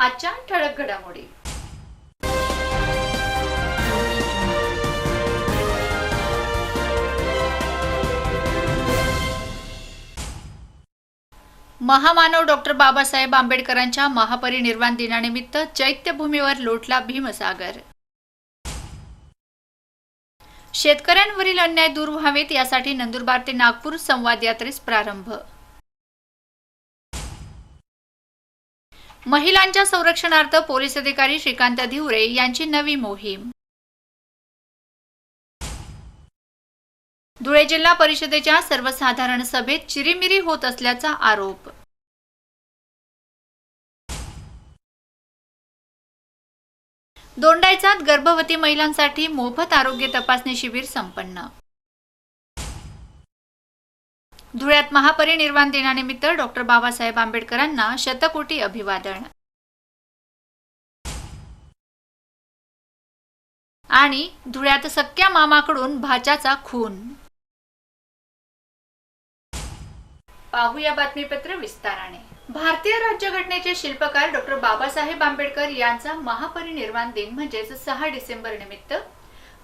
आजच्या ठळक घडामोडी. महामानव डॉक्टर बाबासाहेब आंबेडकरांच्या महापरिनिर्वाण दिनानिमित्त चैत्यभूमीवर लोटला भीमसागर. शेतकऱ्यांवरील अन्याय दूर व्हावेत यासाठी नंदुरबार ते नागपूर संवाद यात्रेस प्रारंभ. महिलांच्या संरक्षणार्थ पोलीस अधिकारी श्रीकांत धिवरे यांची नवी मोहीम. धुळे जिल्हा परिषदेच्या सर्वसाधारण सभेत चिरीमिरी होत असल्याचा आरोप. दोंडायचात गर्भवती महिलांसाठी मोफत आरोग्य तपासणी शिबिर संपन्न. धुळ्यात महापरिनिर्वाण दिनानिमित्त डॉक्टर बाबासाहेब आंबेडकरांना शतकोटी अभिवादन. आणि धुळ्यात सख्या मामाकडून भाच्याचा खून. पाहूया बातमीपत्र विस्ताराने. भारतीय राज्यघटनेचे शिल्पकार डॉक्टर बाबासाहेब आंबेडकर यांचा महापरिनिर्वाण दिन म्हणजेच सहा डिसेंबर निमित्त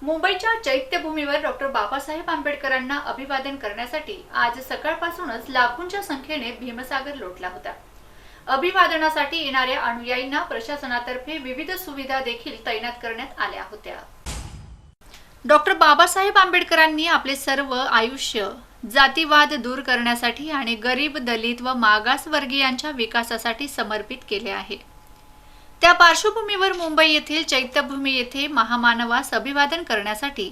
मुंबईच्या चैत्यभूमीवर डॉक्टर बाबासाहेब आंबेडकरांना अभिवादन करण्यासाठी आज सकाळपासूनच लाखोंच्या संख्येने भीमसागर लोटला होता. अभिवादनासाठी येणाऱ्या अनुयायींना प्रशासनातर्फे विविध सुविधा देखील तैनात करण्यात आल्या होत्या. डॉक्टर बाबासाहेब आंबेडकरांनी आपले सर्व आयुष्य जातीवाद दूर करण्यासाठी आणि गरीब दलित व मागासवर्गीयांच्या विकासासाठी समर्पित केले आहे. त्या पार्श्वभूमीवर मुंबई येथील चैत्यभूमी येथे महामानवास अभिवादन करण्यासाठी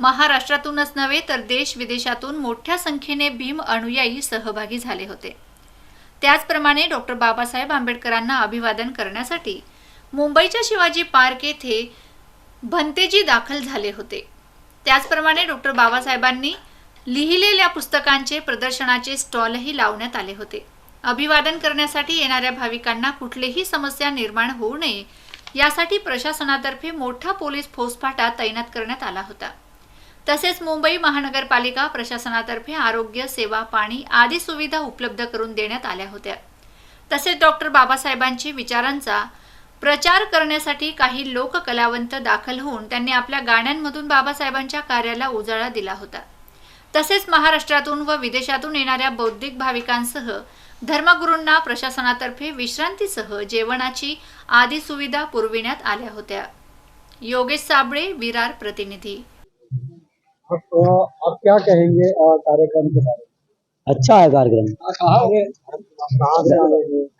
महाराष्ट्रातूनच नव्हे तर देश विदेशातून मोठ्या संख्येने भीम अनुयायी सहभागी झाले होते. त्याचप्रमाणे डॉक्टर बाबासाहेब आंबेडकरांना अभिवादन करण्यासाठी मुंबईच्या शिवाजी पार्क येथे भंतेजी दाखल झाले होते. त्याचप्रमाणे डॉक्टर बाबासाहेबांनी लिहिलेल्या पुस्तकांचे प्रदर्शनाचे स्टॉलही लावण्यात आले होते. अभिवादन करण्यासाठी येणाऱ्या भाविकांना कुठलीही समस्या निर्माण होऊ नये. यासाठी प्रशासनातर्फे मोठा पोलीस फौजफाटा तैनात करण्यात आला होता. तसेच मुंबई महानगरपालिका प्रशासनातर्फे आरोग्य सेवा पाणी आदी सुविधा उपलब्ध करून देण्यात आल्या होत्या. तसेच डॉक्टर बाबासाहेबांची विचारांचा प्रचार करण्यासाठी काही लोककलावंत दाखल होऊन त्यांनी आपल्या गाण्यांमधून बाबासाहेबांच्या कार्याला उजाळा दिला होता. तसेच महाराष्ट्रातून व विदेशातून येणाऱ्या बौद्धिक भाविकांसह धर्मगुरूंना प्रशासनातर्फे विश्रांतीसह जेवणाची आदी सुविधा पुरविण्यात आल्या होत्या. योगेश साबळे विरार प्रतिनिधी. तो आप क्या कहेंगे अ, कार्यक्रम के बारे अच्छा है कार्यक्रम। हैं?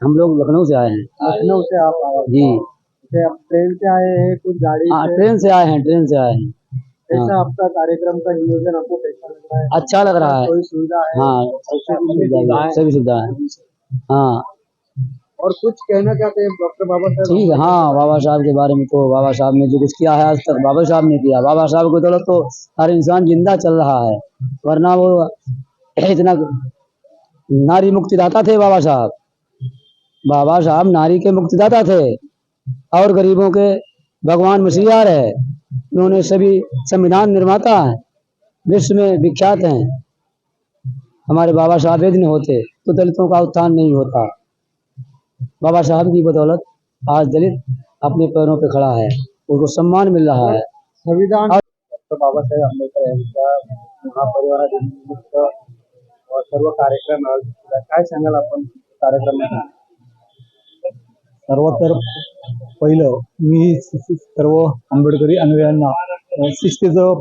हम लोग लखनऊ से आए हैं। लखनऊ से आप हैं? जी। ट्रेन से आए हैं कुछ गाड़ी हाँ ट्रेन से आए हैं ट्रेन से आए हैं। कैसा आपका कार्यक्रम का नियोजन आपको कैसा लग रहा है? अच्छा लग रहा है। कोई सुविधा है? हाँ सभी सुविधा है? हाँ। और कुछ कहना चाहते हैं डॉक्टर बाबा साहेब? ठीक है हाँ बाबा साहब के बारे में तो बाबा साहब ने जो कुछ किया है आज तक बाबा साहब ने किया। बाबा साहब की दौलत तो हर इंसान ज़िंदा चल रहा है वरना वो इतना नारी मुक्तिदाता थे बाबा साहब। बाबा साहब नारी के मुक्तिदाता थे और गरीबों के भगवान मसीहार है। उन्होंने सभी संविधान निर्माता हैं विश्व में विख्यात हैं। हमारे बाबा साहब यदि नहीं होते तो दलितों का उत्थान नहीं होता। बाबा साहब की बदौलत आज दलित अपने पैरों पे खड़ा है उनको सम्मान मिल रहा है। संविधान डॉक्टर बाबासाहेब आंबेडकर यांच्या महापरिवारा दिनानिमित्त सर्व कार्यक्रम. काय सांगाल आपण कार्यक्रम सर्वात तर पहिलं मी सर्व आंबेडकरी अनुयायांना शिस्तीचं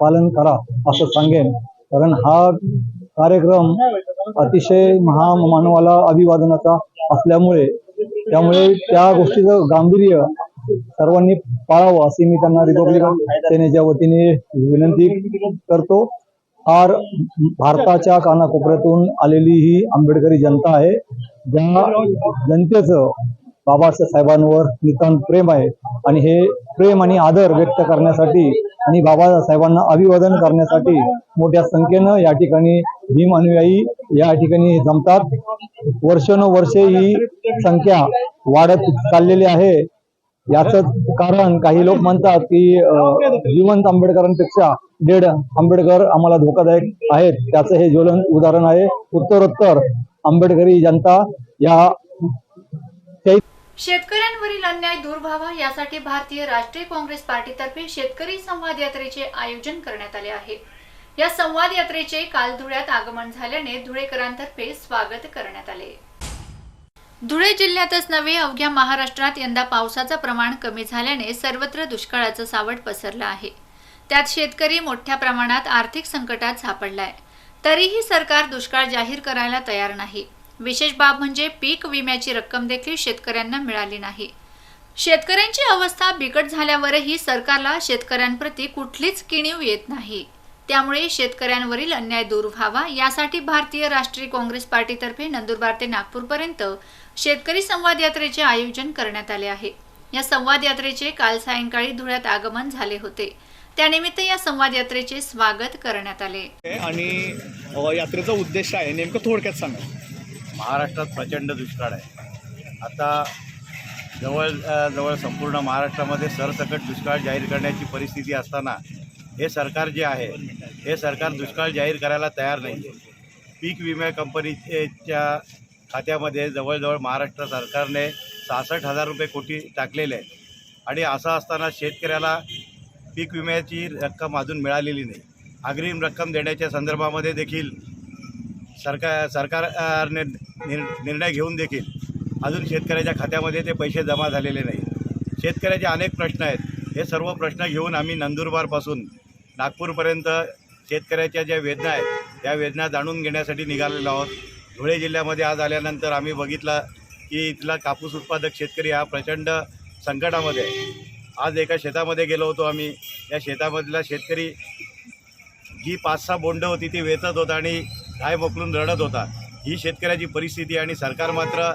पालन करा असं सांगेन. कारण हा कार्यक्रम अतिशय महामानवाला अभिवादनाचा असल्यामुळे त्यामुळे त्या गोष्टीचं गांभीर्य सर्वांनी पाळावं अशी मी त्यांना रिपब्लिकन सेनेच्या वतीने विनंती करतो. फार भारताच्या कानाकोपऱ्यातून आलेली ही आंबेडकरी जनता आहे. ज्या जनतेचं बाबासाहेबांवर नितांत प्रेम आहे. आणि हे प्रेम आणि आदर व्यक्त करण्यासाठी आणि बाबासाहेबांना अभिवादन करण्यासाठी मोठ्या संख्येनं या ठिकाणी भीम अनुयायी या ठिकाणी जमतात. वर्षानुवर्षे ही संख्या वाढत चाललेली आहे. याच कारण काही लोक म्हणतात की जिवंत आंबेडकरांपेक्षा डेड आंबेडकर आम्हाला धोकादायक आहेत. त्याचं हे ज्वलन उदाहरण आहे. उत्तरोत्तर आंबेडकरी जनता या शेतकऱ्यांवरील अन्याय दूर व्हावा यासाठी भारतीय राष्ट्रीय काँग्रेस पार्टीतर्फे शेतकरी संवाद यात्रेचे आयोजन करण्यात आले आहे. या संवाद यात्रेचे काल धुळ्यात आगमन झाल्याने धुळेकरांतर्फे स्वागत करण्यात आले. धुळे जिल्ह्यातच नव्हे अवघ्या महाराष्ट्रात यंदा पावसाचं प्रमाण कमी झाल्याने सर्वत्र दुष्काळाचं सावट पसरलं आहे. त्यात शेतकरी मोठ्या प्रमाणात आर्थिक संकटात सापडलाय. तरीही सरकार दुष्काळ जाहीर करायला तयार नाही. विशेष बाब म्हणजे पीक विम्याची रक्कम देखील शेतकऱ्यांना मिळाली नाही. शेतकऱ्यांची अवस्था बिकट झाल्यावरही सरकारला शेतकऱ्यांप्रती कुठलीच किणीव येत नाही. त्यामुळे शेतकऱ्यांवरील अन्याय दूर व्हावा यासाठी भारतीय राष्ट्रीय काँग्रेस पार्टीतर्फे नंदुरबार ते नागपूरपर्यंत शेतकरी संवाद यात्रेचे आयोजन करण्यात आले आहे. या संवाद यात्रेचे काल सायंकाळी धुळ्यात आगमन झाले होते. त्यानिमित्त या संवाद यात्रेचे स्वागत करण्यात आले. आणि यात्रेचा उद्देश आहे? नेमकं थोडक्यात सांगा. महाराष्ट्रात प्रचंड दुष्काळ आहे. आता जवळ जवळ संपूर्ण महाराष्ट्रामध्ये सरसकट दुष्काळ जाहीर करण्याची परिस्थिती असताना हे सरकार जे आहे हे सरकार दुष्काळ जाहीर करायला तयार नाही. पीक विमा कंपनीच्या खात्यामध्ये जवळजवळ महाराष्ट्र सरकारने सहासष्ट हजार रुपये कोटी टाकलेले आहे आणि असं असताना शेतकऱ्याला पीक विम्याची रक्कम अजून मिळालेली नाही. अग्रिम रक्कम देण्याच्या संदर्भामध्ये देखील सरकार सरकारने निर निर्णय घेऊन देखील अजून शेतकऱ्याच्या खात्यामध्ये ते पैसे जमा झालेले नाही. शेतकऱ्याचे अनेक प्रश्न आहेत. हे सर्व प्रश्न घेऊन आम्ही नंदुरबारपासून नागपूरपर्यंत शेतकऱ्याच्या ज्या वेदना आहेत त्या वेदना जाणून घेण्यासाठी निघालेलो आहोत. धुळे जिल्ह्यामध्ये आज आल्यानंतर आम्ही बघितलं की इथला कापूस उत्पादक शेतकरी हा प्रचंड संकटामध्ये आहे. आज एका शेतामध्ये गेलो होतो आम्ही. या शेतामधला शेतकरी जी पाच सहा बोंड होती ती वेचत होता आणि काय मोकलून रडत होता. ही शेतकऱ्याची परिस्थिती आणि सरकार मात्र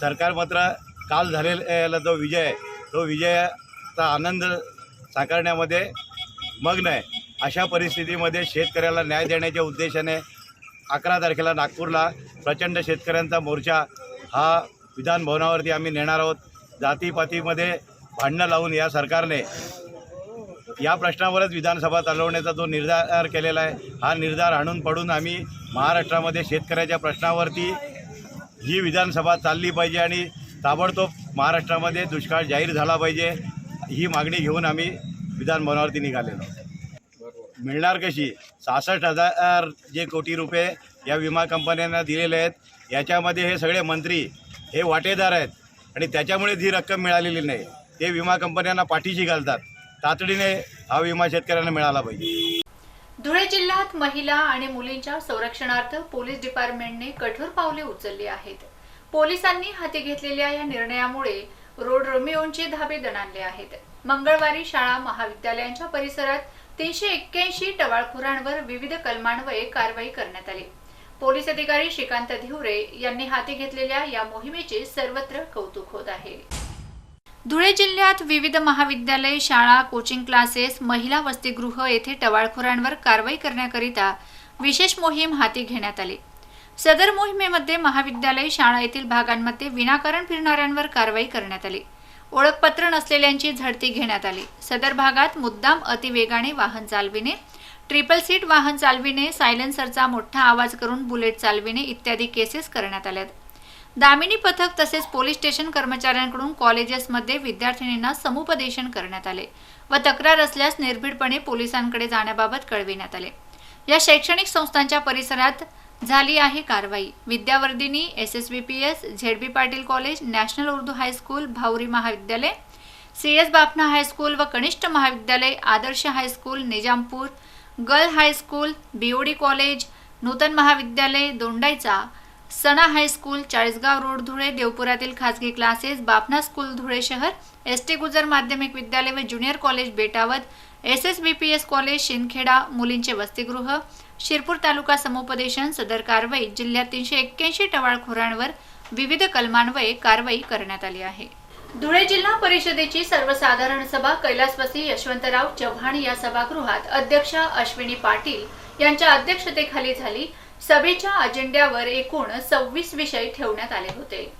सरकार मात्र काल झालेला जो विजय आहे तो विजयाचा आनंद साकारण्यामध्ये मग्न आहे. अशा परिस्थितीमध्ये शेतकऱ्याला न्याय देण्याच्या उद्देशाने अकरा तारखेला नागपूरला प्रचंड शेतकऱ्यांचा मोर्चा हा विधान भवनावरती आम्ही नेणार आहोत. जातीपातीमध्ये भांडणं लावून या सरकारने या प्रश्नावरच विधानसभा चालवण्याचा जो निर्धार केलेला आहे हा निर्धार आणून पडून आम्ही महाराष्ट्रामध्ये शेतकऱ्याच्या प्रश्नावरती ही विधानसभा चालली पाहिजे आणि ताबडतोब महाराष्ट्रामध्ये दुष्काळ जाहीर झाला पाहिजे ही मागणी घेऊन आम्ही विधानभवनावरती निघालेलो. मिळणार कशी? सहासष्ट हजार जे कोटी रुपये या विमा कंपन्यांना दिलेले आहेत याच्यामध्ये हे सगळे मंत्री हे वाटेदार आहेत आणि त्याच्यामुळे जी रक्कम मिळालेली नाही. ते विमा कंपन्यांना पाठीशी घालतात. तातडीने हा विमा शेतकऱ्यांना मिळाला पाहिजे. धुळे जिल्ह्यात महिला आणि मुलींच्या संरक्षणार्थ पोलीस डिपार्टमेंटने कठोर पावले उचलली आहेत. पोलिसांनी हाती घेतलेल्या या निर्णयामुळे रोड रोमिओंचे धाबे दणाणले आहेत. मंगळवारी शाळा महाविद्यालयांच्या परिसरात तीनशे एक्क्याऐंशी टवाळखोरांवर विविध कलमान्वये कारवाई करण्यात आली. पोलीस अधिकारी श्रीकांत धिवरे यांनी हाती घेतलेल्या या मोहिमेचे सर्वत्र कौतुक होत आहे. धुळे जिल्ह्यात विविध महाविद्यालय शाळा कोचिंग क्लासेस महिला वसतिगृह येथे टवाळखोरांवर कारवाई करण्याकरिता विशेष मोहीम हाती घेण्यात आली. सदर मोहिमेमध्ये महाविद्यालय शाळा येथील भागांमध्ये विनाकारण फिरणाऱ्यांवर कारवाई करण्यात आली. ओळखपत्र नसलेल्यांची झडती घेण्यात आली. सदर भागात मुद्दाम अतिवेगाने वाहन चालविणे ट्रिपल सीट वाहन चालविणे सायलेन्सरचा मोठा आवाज करून बुलेट चालविणे इत्यादी केसेस करण्यात आल्यात. दामिनी पथक तसेच पोलीस स्टेशन कर्मचाऱ्यांकडून कॉलेजेसमध्ये विद्यार्थिनींना समुपदेशन करण्यात आले व तक्रार असल्यास निर्भीडपणे पोलिसांकडे जाण्याबाबत कळविण्यात आले. या शैक्षणिक संस्थांच्या परिसरात झाली आहे कारवाई. Vidyavardhini S S B P S Z B Patil college national Urdu high school Bhavri महाविद्यालय C S Bapna high school व कनिष्ठ महाविद्यालय Adarsh high school Nizampur girl high school BOD college Nutan महाविद्यालय दोंडाईचा सणा high school Chalisgaon road Dhule देवपुरातील खासगी classes Bapna school Dhule शहर S T गुजर माध्यमिक विद्यालय व junior college Betawat S S B P S college Shindkheda मुलींचे वसतिगृह शिरपूर तालुका समुपदेशन सदर कारवाई जिल्ह्यात तीनशे एक्क्याऐंशी टवाळखोरांवर विविध कलमान्वये कारवाई करण्यात आली आहे. धुळे जिल्हा परिषदेची सर्वसाधारण सभा कैलासवासी यशवंतराव चव्हाण या सभागृहात अध्यक्ष अश्विनी पाटील यांच्या अध्यक्षतेखाली झाली. सभेच्या अजेंड्यावर एकूण सव्वीस विषय ठेवण्यात आले होते.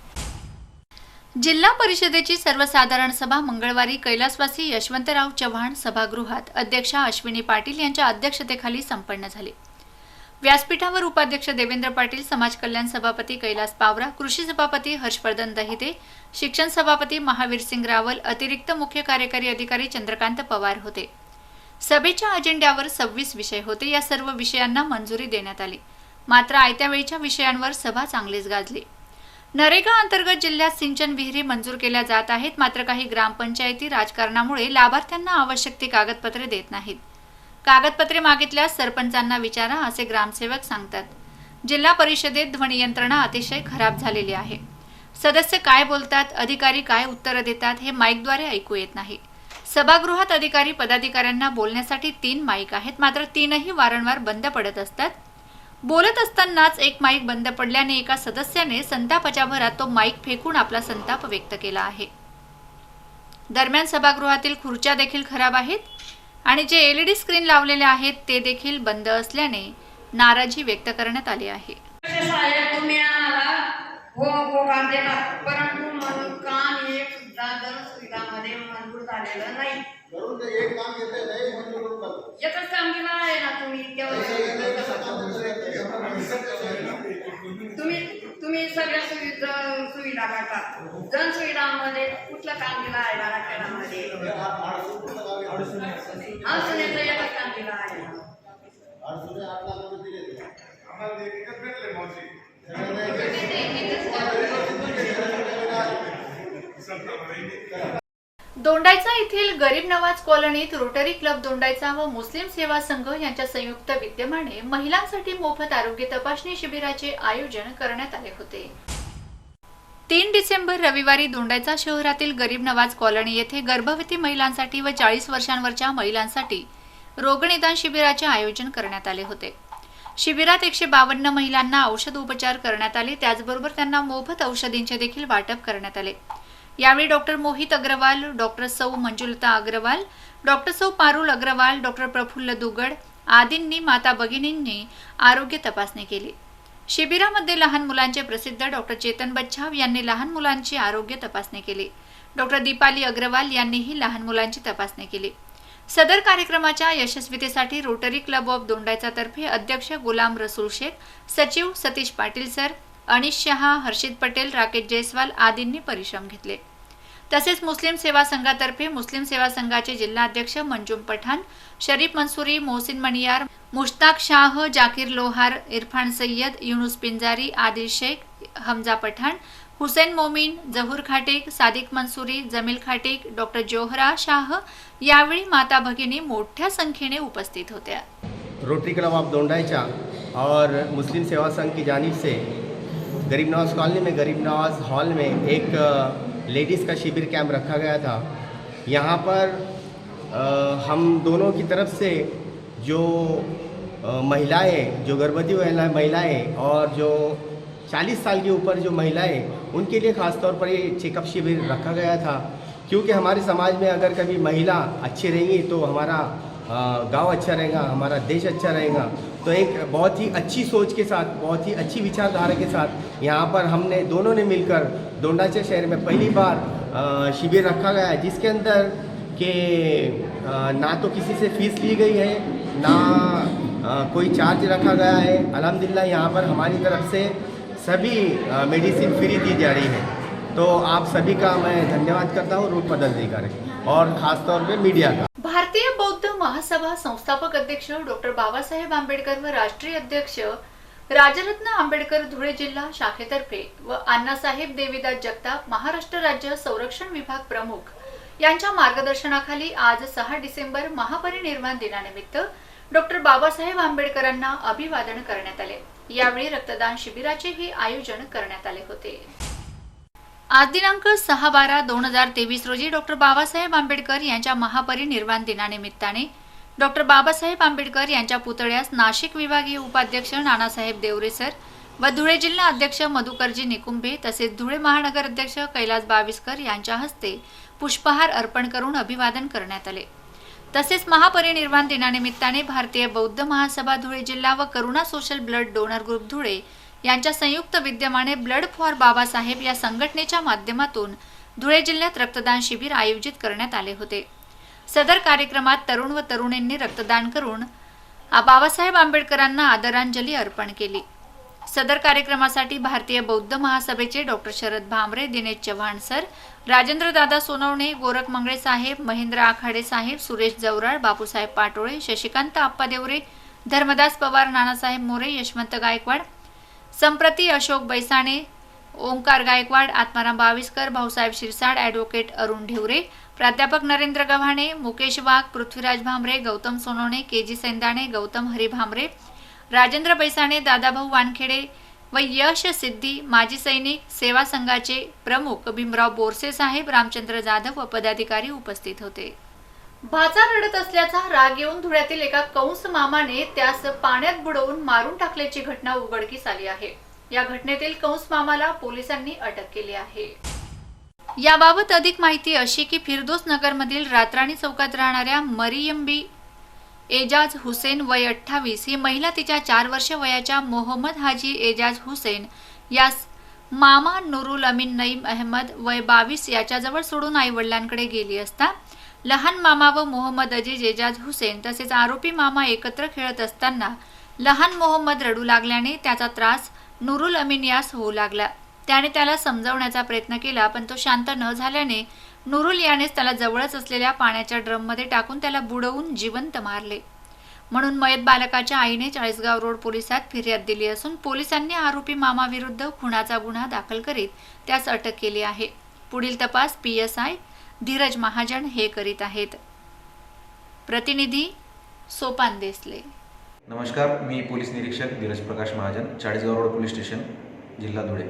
जिल्हा परिषदेची सर्वसाधारण सभा मंगळवारी कैलासवासी यशवंतराव चव्हाण सभागृहात अध्यक्षा अश्विनी पाटील यांच्या अध्यक्षतेखाली संपन्न झाली. व्यासपीठावर उपाध्यक्ष देवेंद्र पाटील समाज कल्याण सभापती कैलास पावरा कृषी सभापती हर्षवर्धन दहिते शिक्षण सभापती महावीर सिंग रावल अतिरिक्त मुख्य कार्यकारी अधिकारी चंद्रकांत पवार होते. सभेच्या अजेंड्यावर सव्वीस विषय होते. या सर्व विषयांना मंजुरी देण्यात आली. मात्र आयत्या वेळीच्या विषयांवर सभा चांगलीच गाजली. नरेगा अंतर्गत जिल्ह्यात सिंचन विहिरी मंजूर केल्या जात आहेत. मात्र काही ग्रामपंचायती राजकारणामुळे लाभार्थ्यांना आवश्यक ती कागदपत्रे देत नाहीत. कागदपत्रे मागितल्यास सरपंचांना विचारा असे ग्रामसेवक सांगतात. जिल्हा परिषदेत ध्वनी यंत्रणा अतिशय खराब झालेली आहे. सदस्य काय बोलतात अधिकारी काय उत्तरं देतात हे माईकद्वारे ऐकू येत नाही. सभागृहात अधिकारी पदाधिकाऱ्यांना बोलण्यासाठी तीन माईक आहेत. मात्र तीनही वारंवार बंद पडत असतात. बोलत असतानाच एक माईक बंद पडल्याने एका सदस्याने संतापाच्या भरात तो माईक फेकून आपला संताप व्यक्त केला आहे. दरम्यान सभागृहातील खुर्च्या देखील खराब आहेत आणि जे एलईडी स्क्रीन लावलेले आहेत ते देखील बंद असल्याने नाराजी व्यक्त करण्यात आली आहे. नाही तुम्ही आम्हाला हो हो काम देतात परंतु म्हणून काम एक सुद्धा जनसुविधामध्ये मंजूर झालेलं नाही एकच काम केलं आहे ना तुम्ही तेवढं तुम्ही तुम्ही सगळ्या सुविधा टाकतात जन जनसुविधामध्ये कुठलं काम केलं आहे महाराष्ट्रामध्ये अडचणीचं एकच काम केलं आहे. दोंडायचा येथील गरीब नवाज कॉलनीत रोटरी क्लब दोंडायचा व मुस्लिम सेवा संघ यांच्या संयुक्त विद्यमाने महिलांसाठी मोफत आरोग्य तपासणी शिबिराचे आयोजन करण्यात आले होते. तीन डिसेंबर रविवारी दोंडायचा शहरातील गरीब नवाज कॉलनी येथे गर्भवती महिलांसाठी व चाळीस वर्षांवरच्या महिलांसाठी रोगनिदान शिबिराचे आयोजन करण्यात आले होते. शिबिरात एकशे बावन्न महिलांना औषध उपचार करण्यात आले. त्याचबरोबर त्यांना मोफत औषधींचे देखील वाटप करण्यात आले. यावेळी डॉक्टर मोहित अग्रवाल डॉक्टर सौ मंजुलता अग्रवाल डॉक्टर सौ पारुल अग्रवाल डॉक्टर प्रफुल्ल दुगड आदींनी माता भगिनींनी आरोग्य तपासणी केली. शिबिरामध्ये लहान मुलांचे प्रसिद्ध डॉक्टर चेतन बच्छाव यांनी लहान मुलांची आरोग्य तपासणी केली. डॉक्टर दीपाली अग्रवाल यांनीही लहान मुलांची तपासणी केली. सदर कार्यक्रमाच्या यशस्वीतेसाठी रोटरी क्लब ऑफ दोंडायचा तर्फे अध्यक्ष गुलाम रसूल शेख सचिव सतीश पाटील सर अनिश शहा हर्षित पटेल राकेश जयस्वाल आदींनी परिश्रम घेतले. तसेच मुस्लिम सेवा संघातर्फे मुस्लिम सेवा संघाचे जिल्हाध्यक्ष मंजूम पठाण शरीफ मंसुरी मोहसिन मणियार मुश्ताक शाह जाकीर लोहार इरफान सय्यद युनुस पिंजारी आदिल शेख हमजा पठाण हुसेन मोमीन जहूर खाटेक सादिक मंसुरी जमील खाटेक डॉक्टर जोहरा शाह यावेळी माता भगिनी मोठ्या संख्येने उपस्थित होत्या. रोटरी क्लब ऑफ दोंडाईचा और मुस्लिम सेवा संघ की जानिब से गरीब नवाज कॉलोनी में गरीब नवाज हॉल में एक लेडीज़ का शिविर कैंप रखा गया था। यहाँ पर अ, हम दोनों की तरफ़ से जो महिलाएँ जो गर्भवती महिला- महिलाएँ और जो 40 साल के ऊपर जो महिलाएँ उनके लिए ख़ास तौर पर ये चेकअप शिविर रखा गया था। क्योंकि हमारे समाज में अगर कभी महिला अच्छी रहेंगी तो हमारा गाँव अच्छा रहेगा हमारा देश अच्छा रहेगा। तो एक बहुत ही अच्छी सोच के साथ, बहुत ही अच्छी विचारधारा के साथ यहाँ पर हमने, दोनों ने मिलकर दोंडाचे शहर में पहली बार शिविर रखा गया है, जिसके अंदर कि ना तो किसी से फ़ीस ली गई है, ना कोई चार्ज रखा गया है। अलहमदिल्ला यहाँ पर हमारी तरफ़ से सभी मेडिसिन फ्री दी जा रही है। तो आप सभी का मैं धन्यवाद करता हूँ, रूट पदाधिकारी और ख़ास तौर पे मीडिया का। महासभा संस्थापक अध्यक्ष डॉक्टर बाबासाहेब आंबेडकर व राष्ट्रीय अध्यक्ष राजरत्न आंबेडकर धुळे जिल्हा शाखेतर्फे व अण्णासाहेब देवीदास जगताप महाराष्ट्र राज्य संरक्षण विभाग प्रमुख यांच्या मार्गदर्शनाखाली आज सहा डिसेंबर महापरिनिर्वाण दिनानिमित्त डॉक्टर बाबासाहेब आंबेडकरांना अभिवादन करण्यात आले. यावेळी रक्तदान शिबिराचेही आयोजन करण्यात आले होते. आज दिनांक सहा बारा दोन हजार तेवीस रोजी डॉक्टर बाबासाहेब आंबेडकर यांच्या महापरिनिर्वाण दिनानिमित्ताने डॉक्टर बाबासाहेब आंबेडकर यांच्या पुतळ्यास नाशिक विभागीय उपाध्यक्ष नानासाहेब देवरेसर व धुळे जिल्हा अध्यक्ष मधुकरजी निकुंभे तसेच धुळे महानगर अध्यक्ष कैलास बाविस्कर यांच्या हस्ते पुष्पहार अर्पण करून अभिवादन करण्यात आले. तसेच महापरिनिर्वाण दिनानिमित्ताने भारतीय बौद्ध महासभा धुळे जिल्हा व Karuna social blood donor group Dhule यांच्या संयुक्त विद्यमाने ब्लड फॉर बाबासाहेब या संघटनेच्या माध्यमातून धुळे जिल्ह्यात रक्तदान शिबिर आयोजित करण्यात आले होते. सदर कार्यक्रमात तरुण व तरुणींनी रक्तदान करून बाबासाहेब आंबेडकरांना आदरांजली अर्पण केली. सदर कार्यक्रमासाठी भारतीय बौद्ध महासभेचे डॉक्टर शरद भामरे दिनेश चव्हाण सर राजेंद्र दादा सोनवणे गोरख मंगळे साहेब महेंद्र आखाडे साहेब सुरेश जवराळ बापूसाहेब पाटोळे शशिकांत आप्पा देवरे धर्मदास पवार नानासाहेब मोरे यशवंत गायकवाड संप्रती अशोक बैसाणे ओंकार गायकवाड आत्माराम बाविस्कर भाऊसाहेब शिरसाड ॲडव्होकेट अरुण ढिवरे प्राध्यापक नरेंद्र गव्हाणे मुकेश वाघ पृथ्वीराज भामरे गौतम सोनवणे के जी सेंदाणे गौतम हरी भांबरे राजेंद्र बैसाणे दादाभाऊ वानखेडे व यश सिद्धी माजी सैनिक सेवा संघाचे प्रमुख भीमराव बोरसे साहेब रामचंद्र जाधव व पदाधिकारी उपस्थित होते. भाचा रडत असल्याचा राग येऊन धुळ्यातील एका कंस मामाने त्यास पाण्यात बुडवून मारून टाकल्याची घटना उघडकीस आली आहे. या घटनेतील कंस मामाला पोलिसांनी अटक केली आहे. याबाबत अधिक माहिती अशी की फिरदोस नगरमधील रात्राणी चौकात राहणाऱ्या मरियम्बी एजाज हुसेन वय अठ्ठावीस ही महिला तिच्या चार वर्ष वयाच्या मोहम्मद हाजी एजाज हुसेन यास मामा नुरुल अमीन नईम अहमद वय बावीस याच्याजवळ सोडून आई वडिलांकडे गेली असता लहान मामा व मोहम्मद अजीज एजाज हुसेन तसेच आरोपी मामा एकत्र खेळत असताना लहान मोहम्मद रडू लागल्याने त्याचा त्रास नुरुल अमीन यास होऊ लागला. त्याने त्याला समजावण्याचा प्रयत्न केला पण तो शांत न झाल्याने नुरुल यानेच त्याला जवळच असलेल्या पाण्याच्या ड्रममध्ये टाकून त्याला बुडवून जिवंत मारले. म्हणून मयत बालकाच्या आईने चाळीसगाव रोड पोलिसात फिर्याद दिली असून पोलिसांनी आरोपी मामाविरुद्ध खुनाचा गुन्हा दाखल करीत त्यास अटक केली आहे. पुढील तपास P S I Dhiraj Mahajan हे करीत आहेत. प्रतिनिधी सोपान देसले. नमस्कार मी पोलीस निरीक्षक Dhiraj Prakash Mahajan Chalisgaon road police station जिल्हा धुळे.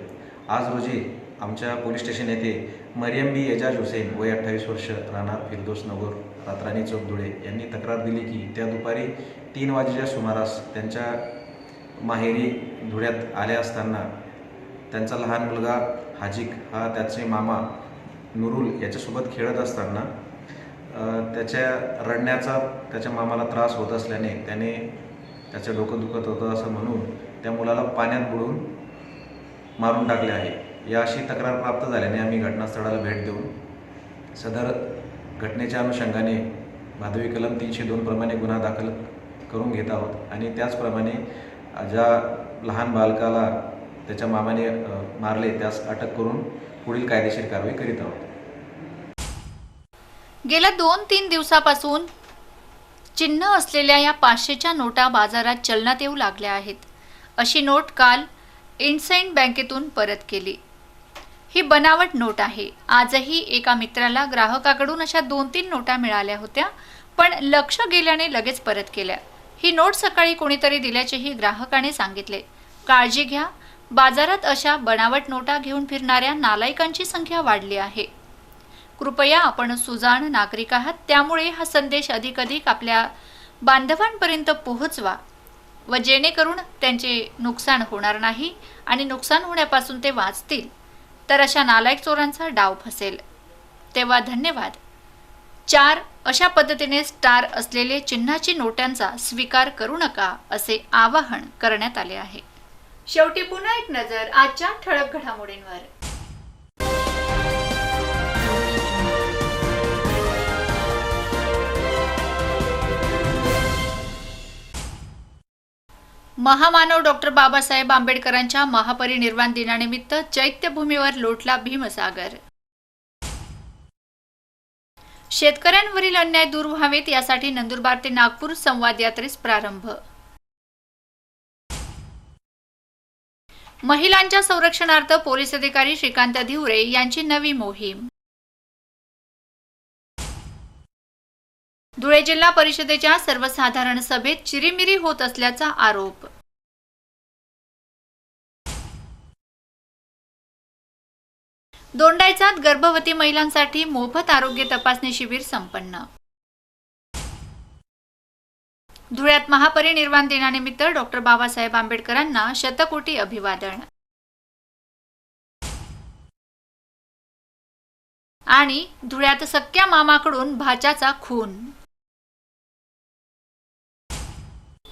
आज रोजी आमच्या पोलीस स्टेशन येथे मरियम बी एजाज हुसेन वय अठ्ठावीस वर्ष राहणार फिरदोस नगर रात्राणी चौक धुळे यांनी तक्रार दिली की त्या दुपारी तीन वाजेच्या सुमारास त्यांच्या माहेरी धुळ्यात आल्या असताना त्यांचा लहान मुलगा हाजिक हा त्याचे मामा नुरुल याच्यासोबत खेळत असताना त्याच्या रडण्याचा त्याच्या मामाला त्रास होत असल्याने त्याने त्याचं डोकं दुखत होतं असं म्हणून त्या मुलाला पाण्यात बुडून मारून टाकले आहे. या अशी तक्रार प्राप्त झाल्याने आम्ही घटनास्थळाला भेट देऊन सदर घटनेच्या अनुषंगाने भादवी कलम तीनशे दोन प्रमाणे गुन्हा दाखल करून घेत आहोत आणि त्याचप्रमाणे ज्या लहान बालकाला त्याच्या मामाने मारले त्यास अटक करून पुढील कायदेशीर कारवाई करीत आहोत. गेल्या दोन तीन दिवसापासून चिन्ह असलेल्या या पाचशेच्या नोटा बाजारात चलनात येऊ लागल्या आहेत. अशी नोट काल इन्सेंट बँकेतून परत केली. ही बनावट नोट आहे. आजही एका मित्राला ग्राहकाकडून अशा दोन तीन नोटा मिळाल्या होत्या पण लक्ष गेल्याने लगेच परत केल्या. ही नोट सकाळी कोणीतरी दिल्याचेही ग्राहकाने सांगितले. काळजी घ्या. बाजारात अशा बनावट नोटा घेऊन फिरणाऱ्या नालायकांची संख्या वाढली आहे. कृपया आपण सुजाण नागरिक आहात त्यामुळे हा संदेश अधिकाधिक आपल्या बांधवांपर्यंत पोहोचवा. व जेणेकरून त्यांचे नुकसान होणार नाही आणि नुकसान होण्यापासून ते वाचतील. तर अशा नालायक चोरांचा डाव फसेल. तेव्हा धन्यवाद. चार अशा पद्धतीने स्टार असलेले चिन्हाची नोटांचा स्वीकार करू नका असे आवाहन करण्यात आले आहे. शेवटी पुन्हा एक नजर आजच्या ठळक घडामोडींवर. महामानव डॉक्टर बाबासाहेब आंबेडकरांच्या महापरिनिर्वाण दिनानिमित्त चैत्यभूमीवर लोटला भीमसागर. शेतकऱ्यांवरील अन्याय दूर व्हावेत यासाठी नंदुरबार ते नागपूर संवाद यात्रेस प्रारंभ. महिलांच्या संरक्षणार्थ पोलीस अधिकारी श्रीकांत धिवरे यांची नवी मोहीम. धुळे जिल्हा परिषदेच्या सर्वसाधारण सभेत चिरीमिरी होत असल्याचा आरोप. दोंडायचात गर्भवती महिलांसाठी मोफत आरोग्य तपासणी शिबिर संपन्न. धुळ्यात महापरिनिर्वाण दिनानिमित्त डॉक्टर बाबासाहेब आंबेडकरांना शतकोटी अभिवादन. आणि धुळ्यात सख्या मामाकडून भाच्याचा खून.